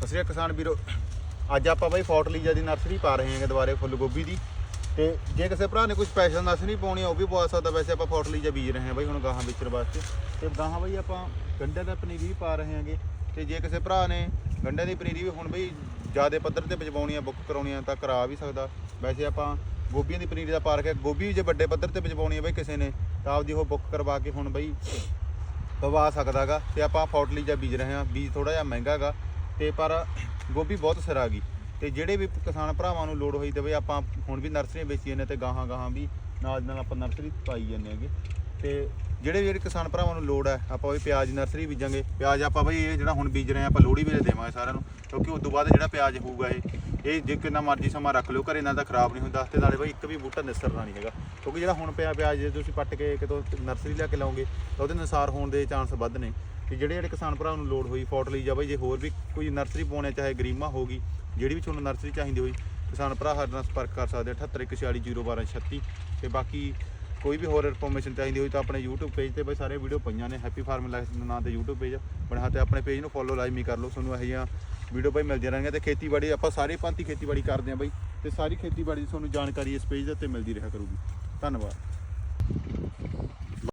ਸਤਿ ਸ਼੍ਰੀ ਅਕਾਲ ਕਿਸਾਨ ਵੀਰੋ। ਅੱਜ ਆਪਾਂ ਬਈ ਫੋਰਟਲੀਜਾ ਦੀ ਨਰਸਰੀ ਪਾ ਰਹੇ ਹਾਂਗੇ ਦੁਬਾਰੇ ਫੁੱਲ ਗੋਭੀ ਦੀ। ਤੇ ਜੇ ਕਿਸੇ ਭਰਾ ਨੇ ਕੋਈ ਸਪੈਸ਼ਲ ਨਰਸਰੀ ਪਾਉਣੀ ਆ ਉਹ ਵੀ ਪਵਾ ਸਕਦਾ। ਵੈਸੇ ਆਪਾਂ ਫੋਰਟਲੀਜਾ ਬੀਜ ਰਹੇ ਹਾਂ ਬਈ ਹੁਣ ਗਾਹਾਂ ਵੇਚਣ ਵਾਸਤੇ। ਤੇ ਗਾਹਾਂ ਬਾਈ ਆਪਾਂ ਗੰਡੇ ਦਾ ਪਨੀਰੀ ਵੀ ਪਾ ਰਹੇ ਹਾਂਗੇ। ਤੇ ਜੇ ਕਿਸੇ ਭਰਾ ਨੇ ਗੰਡੇ ਦੀ ਪਨੀਰੀ ਵੀ ਹੁਣ ਬਈ ਜਿਆਦੇ ਪੱਧਰ ਤੇ ਪਜਵਾਉਣੀ ਆ ਬੁੱਕ ਕਰਾਉਣੀ ਆ, ਤਾਂ ਕਰਾ ਵੀ ਸਕਦਾ। ਵੈਸੇ ਆਪਾਂ ਗੋਭੀਆਂ ਦੀ ਪਨੀਰੀ ਦਾ ਪਾ ਰੱਖਿਆ। ਗੋਭੀ ਵੀ ਜੇ ਵੱਡੇ ਪੱਧਰ ਤੇ ਪਜਵਾਉਣੀ ਆ ਬਈ ਕਿਸੇ ਨੇ, ਤਾਂ ਆਪਦੀ ਉਹ ਬੁੱਕ ਕਰਵਾ ਕੇ ਹੁਣ ਬਈ ਪਵਾ ਸਕਦਾਗਾ। ਤੇ ਆਪਾਂ ਫੋਰਟਲੀਜਾ ਬੀਜ ਰਹੇ ਹਾਂ। ਬੀਜ ਥੋੜਾ ਜਿਹਾ ਮਹਿੰਗਾ ਗਾ ਤੇ ਪਰ ਗੋਭੀ ਬਹੁਤ ਸਿਰ ਆ ਗਈ। ਤੇ ਜਿਹੜੇ ਵੀ ਕਿਸਾਨ ਭਰਾਵਾਂ ਨੂੰ ਲੋੜ ਹੋਈ ਤੇ ਬਈ ਆਪਾਂ ਹੁਣ ਵੀ ਨਰਸਰੀਆਂ ਵੇਚੀਆਂ ਨੇ ਤੇ ਗਾਹਾਂ ਗਾਹਾਂ ਵੀ ਨਾਲ ਨਾਲ ਆਪਾਂ ਨਰਸਰੀ ਪਾਈ ਜਾਂਦੇ ਹੈਗੇ। ਤੇ ਜਿਹੜੇ ਵੀ ਜਿਹੜੇ ਕਿਸਾਨ ਭਰਾਵਾਂ ਨੂੰ ਲੋੜ ਹੈ, ਆਪਾਂ ਵੀ ਪਿਆਜ਼ ਨਰਸਰੀ ਬੀਜਾਂਗੇ। ਪਿਆਜ਼ ਆਪਾਂ ਬਈ ਇਹ ਜਿਹੜਾ ਹੁਣ ਬੀਜ ਰਹੇ ਹਾਂ, ਆਪਾਂ ਲੋਹੜੀ ਵੇਲੇ ਦੇਵਾਂਗੇ ਸਾਰਿਆਂ ਨੂੰ। ਕਿਉਂਕਿ ਉਸ ਤੋਂ ਬਾਅਦ ਜਿਹੜਾ ਪਿਆਜ਼ ਹੋਊਗਾ ਇਹ ਇਹ ਜੇ ਕਿੰਨਾ ਮਰਜ਼ੀ ਸਮਾਂ ਰੱਖ ਲਿਓ, ਘਰੇ ਨਾਲ ਤਾਂ ਖਰਾਬ ਨਹੀਂ ਹੁੰਦਾ ਤੇ ਨਾਲੇ ਬਈ ਇੱਕ ਵੀ ਬੂਟਾ ਨਿਸਰਨਾ ਨਹੀਂ ਹੈਗਾ। ਕਿਉਂਕਿ ਜਿਹੜਾ ਹੁਣ ਪਿਆ ਪਿਆਜ਼ ਜੇ ਤੁਸੀਂ ਪੱਟ ਕੇ ਕਿਤੋਂ ਨਰਸਰੀ ਲੈ ਕੇ ਲਾਓਗੇ, ਤਾਂ ਉਹਦੇ ਅਨੁਸਾਰ ਹੋਣ ਦੇ ਚਾਂਸ ਵੱਧ ਨੇ। ਤੇ ਜਿਹੜੇ ਜਿਹੜੇ ਕਿਸਾਨ ਭਰਾ ਨੂੰ ਲੋੜ ਹੋਈ ਫੋਟ ਲਈ ਜਾ ਬਈ ਜੇ ਹੋਰ ਵੀ ਕੋਈ ਨਰਸਰੀ ਪਾਉਣੇ ਚਾਹੇ ਗਰੀਮਾ ਹੋਗੀ ਜਿਹੜੀ ਵੀ ਤੁਹਾਨੂੰ ਨਰਸਰੀ ਚਾਹੀਦੀ ਹੋਈ, ਕਿਸਾਨ ਭਰਾ ਸਾਡੇ ਨਾਲ ਸੰਪਰਕ ਕਰ ਸਕਦੇ 7814401236 ਤੇ ਬਾਕੀ ਕੋਈ ਵੀ ਹੋਰ ਇਨਫੋਰਮੇਸ਼ਨ ਚਾਹੀਦੀ ਹੋਈ ਤਾਂ ਆਪਣੇ YouTube ਪੇਜ ਤੇ ਬਈ ਸਾਰੇ ਵੀਡੀਓ ਪਈਆਂ ਨੇ ਹੈਪੀ ਫਾਰਮ ਲਾਈਫ ਦੇ ਨਾਂ ਤੇ YouTube ਪੇਜ ਬਣਾ ਤੇ ਆਪਣੇ ਪੇਜ ਨੂੰ ਫੋਲੋ ਲਾਜ਼ਮੀ ਕਰ ਲਓ, ਤੁਹਾਨੂੰ ਇਹੋ ਜਿਹੀਆਂ ਵੀਡੀਓ ਬਈ ਮਿਲਦੀਆਂ ਰਹਿਣਗੀਆਂ। ਤੇ ਖੇਤੀਬਾੜੀ ਆਪਾਂ ਸਾਰੇ ਭਾਂਤੀ ਖੇਤੀਬਾੜੀ ਕਰਦੇ ਆਂ ਬਈ, ਤੇ ਸਾਰੀ ਖੇਤੀਬਾੜੀ ਦੀ ਤੁਹਾਨੂੰ ਜਾਣਕਾਰੀ ਇਸ ਪੇਜ ਦੇ ਉੱਤੇ ਮਿਲਦੀ ਰਿਹਾ ਕਰੂਗੀ। ਧੰਨਵਾਦ।